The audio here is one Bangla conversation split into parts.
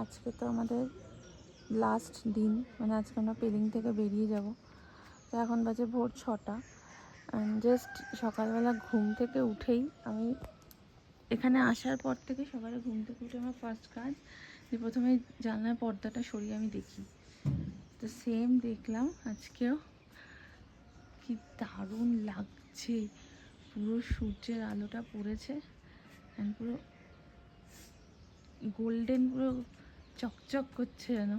আজকে তো আমাদের লাস্ট দিন মানে আজকে আমরা পেলিং থেকে বেরিয়ে যাব। তো এখন বাজে ভোর ছটা। জাস্ট সকালবেলা ঘুম থেকে উঠেই আমি এখানে আসার পর থেকে সকালে ঘুম থেকে উঠে আমার ফার্স্ট কাজ, যে প্রথমে জানলার পর্দাটা সরিয়ে আমি দেখি। তো সেম দেখলাম আজকেও। কি দারুণ লাগছে। পুরো সূর্যের আলোটা পড়েছে। And পুরো গোল্ডেন পুরো চকচক করছে যেন।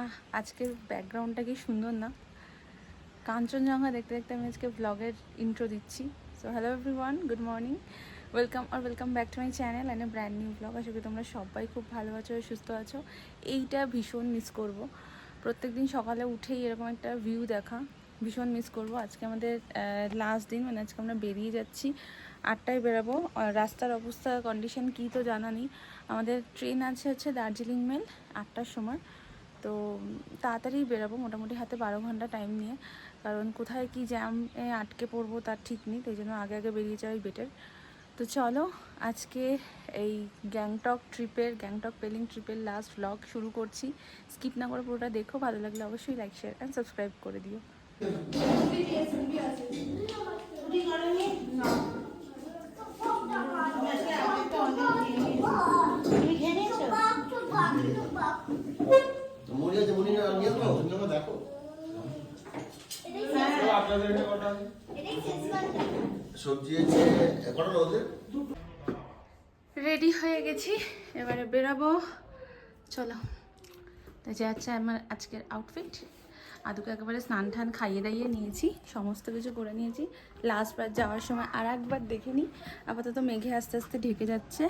আহ আজকের ব্যাকগ্রাউন্ডটা কি সুন্দর না? কাঞ্চনজঙ্ঘা দেখতে দেখতে আমি আজকে ব্লগের ইন্ট্রো দিচ্ছি। So hello everyone good morning welcome R welcome back to my channel and brand new blog আশা করি তোমরা সবাই খুব ভালো আছো সুস্থ আছো। এইটা ভীষণ মিস করব। প্রত্যেক দিন সকালে উঠেই এরকম একটা ভিউ দেখা। ভীষণ মিস করব। আজকে আমাদের লাস্ট দিন মানে আজকে আমরা বেরিয়ে যাচ্ছি। আটটায় বেরাবো। রাস্তার অবস্থা কন্ডিশন কী তো জানা নেই। আমাদের ট্রেন আছে হচ্ছে দার্জিলিং মেল আটটার সময়। তো তাড়াতাড়ি বেরাবো, মোটামুটি হাতে বারো ঘণ্টা টাইম নিয়ে। কারণ কোথায় কি জ্যামে আটকে পড়ব তার ঠিক নেই, তাই জন্য আগে আগে বেরিয়ে যাওয়াই বেটার তো চলো, আজকে এই গ্যাংটক ট্রিপের গ্যাংটক পেলিং ট্রিপের লাস্ট ভ্লগ শুরু করছি। স্কিপ না করে পুরোটা দেখো, ভালো লাগলে অবশ্যই লাইক শেয়ার অ্যান্ড সাবস্ক্রাইব করে দিও মুড়ি আছে মুড়ি না নিয়ে তো দেখো রেডি হয়ে গেছি, এবারে বেরাবো। চলো। তাই যে আচ্ছা আমার আজকের আউটফিট আদুকে একেবারে স্নান টান খাইয়ে দাইয়ে নিয়েছি, সমস্ত কিছু করে নিয়েছি। লাস্টবার যাওয়ার সময় আর একবার দেখে নিই আপাতত মেঘে আস্তে আস্তে ঢেকে যাচ্ছে।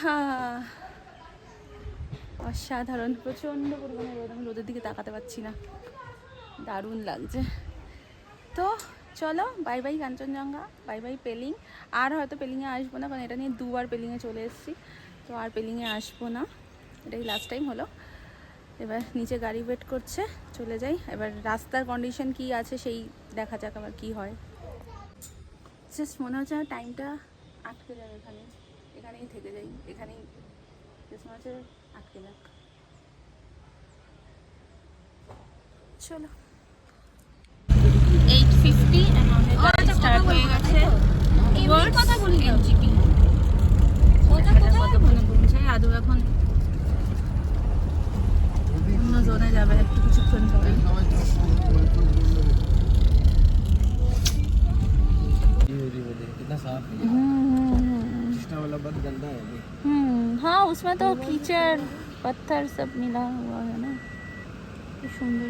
হ্যাঁ অসাধারণ, প্রচণ্ড পরিমাণে আমি রোদের দিকে তাকাতে পারছি না। দারুণ লাগছে। তো চলো bye bye Kanchenjunga bye bye Pelling. আর হয়তো পেলিংয়ে আসব না, কারণ এটা নিয়ে দুবার পেলিংয়ে চলে এসেছি। তো আর পেলিংয়ে আসব না। এটাই লাস্ট টাইম হলো। এবার নিচে গাড়ি ওয়েট করছে, চলে যাই। এবার রাস্তার কন্ডিশন কি আছে সেই দেখা যাক আবার কি হয়। জাস্ট মনে হচ্ছে টাইমটা আটকে যাবে এখানে। এখানেই থেকে যাই, এখানেই। জাস্ট মনে হচ্ছে আটকে যাক। চলো এইট ফিফটি আমাদের গাড়ি স্টার্ট হয়ে গেছে কথা বলি এনজিপি কতক্ষণে পৌঁছায় আদৌ এখন অন্য জোনে যাবে একটু কিছুক্ষণ পরে कितना साफ है हम्म पिछला वाला बहुत गंदा है अभी हम्म हाँ उसमें तो कीचड़ पत्थर सब मिला हुआ है ना কি সুন্দর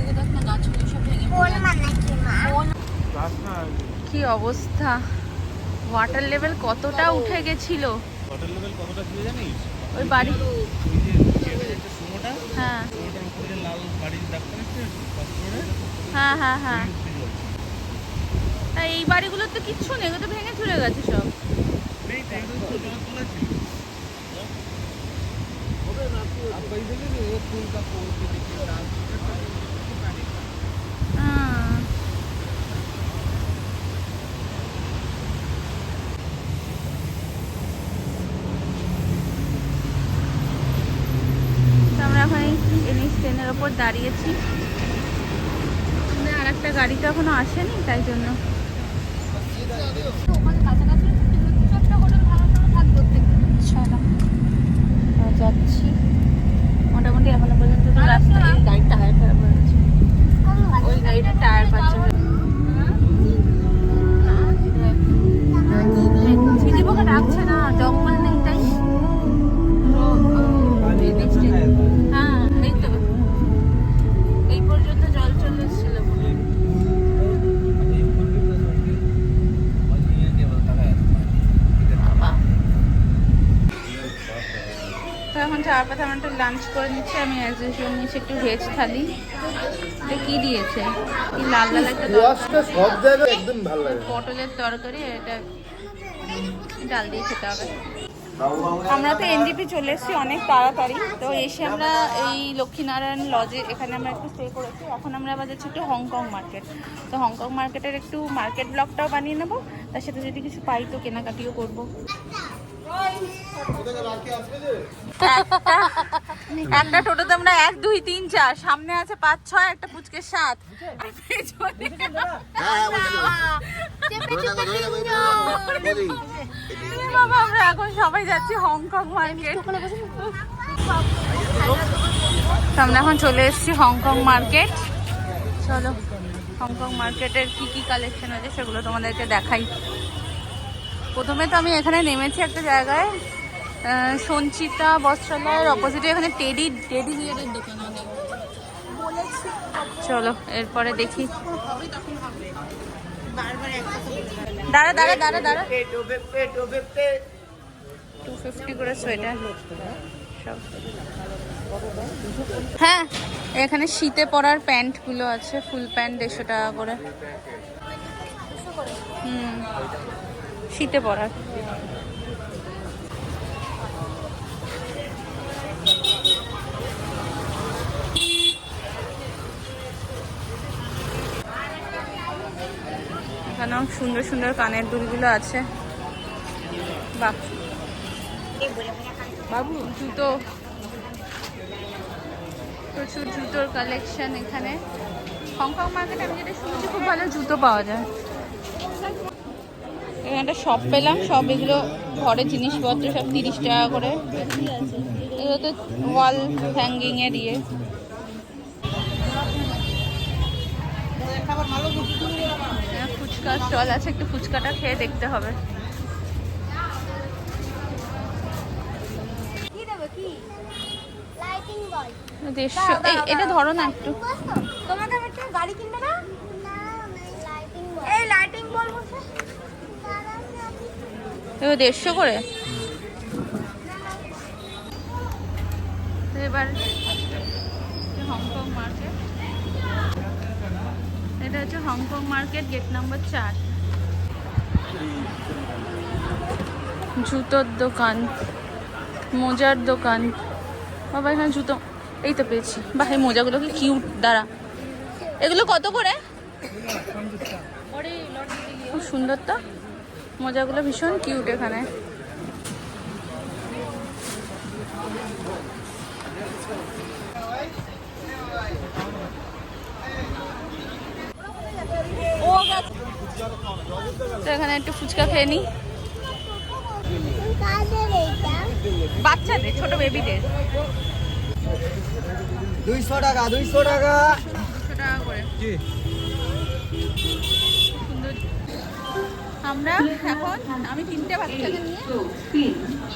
ওইদিকে দেখ না গাছগুলো সব ভেঙে কোন পড়ে মানে কি মা কি অবস্থা ওয়াটার লেভেল কতটা উঠে গেছিল হোটেল লেভেল কতটা ছিল জানিস ওই বাড়ি ওই যে চেপে যাচ্ছে সুমোটা হ্যাঁ সুমোটার উপরে যে লাল বাড়ির ডাক্তার আছে পাথরে হ্যাঁ হ্যাঁ হ্যাঁ তা এই বাড়িগুলোর তো কিচ্ছু নেই ওগুলো তো ভেঙে চলে গেছে সব নেই তো এগুলো তো জল তোলা ছিল आप पैसे ले लो एक फूल का फूल के देखिए डाल ওপর দাঁড়িয়েছি। আর একটা গাড়ি তো এখনও আসেনি তাই জন্য। যাচ্ছি। মোটামুটি এখনও পর্যন্ত তো রাস্তা এই গাড়ির টায়ার খারাপ হয়ে গেছে ওই গাড়িটা টায়ার পাচ্ছে তো এখন চার পাতা আমরা একটু লাঞ্চ করে নিচ্ছি আমি অ্যাজ ইউজুয়াল নিচ্ছি একটু ভেজ থালি। এটা কি দিয়েছে? কি লাল লাল একটা সব জায়গায় একদম ভালো লাগে। পটলের তরকারি এটা ডাল দিয়ে খেতে হবে। আমরা তো এনজিপি চলে এসেছি অনেক তাড়াতাড়ি। তো এসে আমরা এই লক্ষ্মীনারায়ণ লজে এখানে আমরা একটু স্টে করেছি। এখন আমরা আবার যাচ্ছি একটু হংকং মার্কেট তো হংকং মার্কেটের একটু মার্কেট ব্লগটাও বানিয়ে নেব। তার সাথে যদি কিছু পাই তো কেনাকাটিও করব। একটা টোটোতে আমরা এক, দুই, তিন, চার। সামনে আছে পাঁচ, ছয়, একটা পুচকে সাত। বাবা, আমরা এখন সবাই যাচ্ছি হংকং মার্কেট। আমরা এখন চলে এসেছি হংকং মার্কেট। চলো, হংকং মার্কেটের কি কি কালেকশন আছে সেগুলো তোমাদেরকে দেখাই। প্রথমে তো আমি এখানে নেমেছি একটা জায়গায় সঞ্চিতা বস্ত্রালয়ের অপোজিটে এখানে টেডি টেডি বিয়ারের দোকান অনেক চলো এরপরে দেখি। দাঁড়া দাঁড়া দাঁড়া দাঁড়া। টু ফিফটি করে সোয়েটার সব। হ্যাঁ এখানে শীতে পরার প্যান্টগুলো আছে ফুল প্যান্ট দেড়শো টাকা করে। হুম। শীতে এখানেও সুন্দর সুন্দর কানের দুলগুলো আছে। বাবু, জুতো। প্রচুর জুতোর কালেকশন এখানে। হংকং মার্কেটে আমি যেটা শুনছি, খুব ভালো জুতো পাওয়া যায়। একটা শপ পেলাম সব এগুলো ঘরের জিনিসপত্র সব তিরিশ টাকা করে। এগুলো তো ওয়াল হ্যাঙ্গিং এর ইয়ে এখানে ফুচকা স্টল আছে একটু ফুচকাটা খেয়ে দেখতে হবে। কি দেবে কি? লাইটিং বল দেড়শো এই এটা ধরো না একটু। একটা গাড়ি কিনবে না? এই লাইটিং বল বলছে? এগুলো দেড়শো করে? এবার হংকং মার্কেট। এটা হচ্ছে হংকং মার্কেট গেট নাম্বার চার। জুতোর দোকান মোজার দোকান। বাবা এখানে জুতো এই তো পেয়েছি। বাহ এই মোজাগুলো কি কিউট দাঁড়া। এগুলো কত করে? খুব সুন্দর তো। মোজাগুলো ভীষণ কিউট এখানে। তো এখানে একটু ফুচকা খেয়ে এইটা বাচ্চাদের ছোট বেবিদের দুইশো টাকা দুইশো টাকা। দুশো টাকা করে। আমরা এখন, আমি তিনটে বাচ্চাকে নিয়ে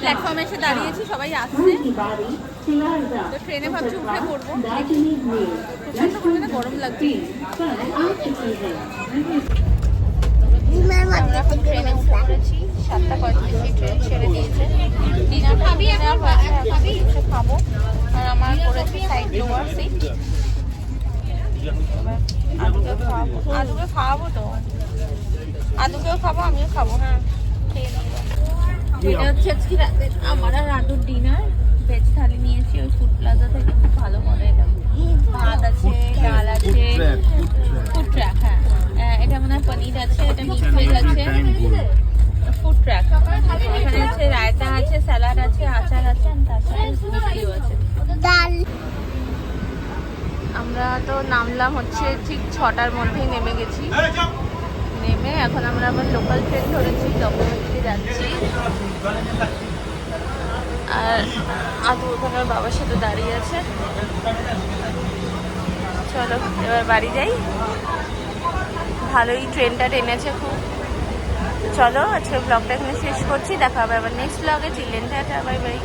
প্ল্যাটফর্মে এসে দাঁড়িয়েছি, সবাই আসছে। তো ট্রেনে ভাবছি উঠে পড়ব। প্রচণ্ড পরিমাণে গরম লাগছে। আমরা এখন ট্রেনে পড়েছি, সাতটা পঁয়ত্রিশে ট্রেন ছেড়ে দিয়েছে। ডিনার খাব আর আমার করেছে সাইড লোয়ার সিট আলুকে খাওয়াবো। আলুকে খাওয়াবো তো। আলুকেও খাব আমিও খাব হ্যাঁ। এটা হচ্ছে আজকে রাতে আমার আর রাতুর ডিনার ভেজ থালি নিয়েছি ওই ফুড প্লাজা থেকে খুব ভালো করে এটা। ভাত আছে ডাল আছে। ফুড ট্র্যাক হ্যাঁ। এটা মনে হয় পনির আছে এটা মিক্স ভেজ আছে। ফুড ট্র্যাক এখানে আছে রায়তা আছে স্যালাড আছে আচার আছে and তার সাথে আছে। আমরা তো নামলাম হচ্ছে ঠিক ছটার মধ্যেই নেমে গেছি। নেমে এখন আমরা আবার লোকাল ট্রেন ধরেছি ডকুমেন্টলি যাচ্ছি। আর আদু ওখানে বাবার সাথে দাঁড়িয়ে আছে। চলো, এবার বাড়ি যাই। ভালোই ট্রেনটা টেনেছে খুব। চলো, আজকে ব্লগটা এখানে শেষ করছি, দেখা হবে আবার নেক্সট ব্লগে চিলেন টাটা বাই বাই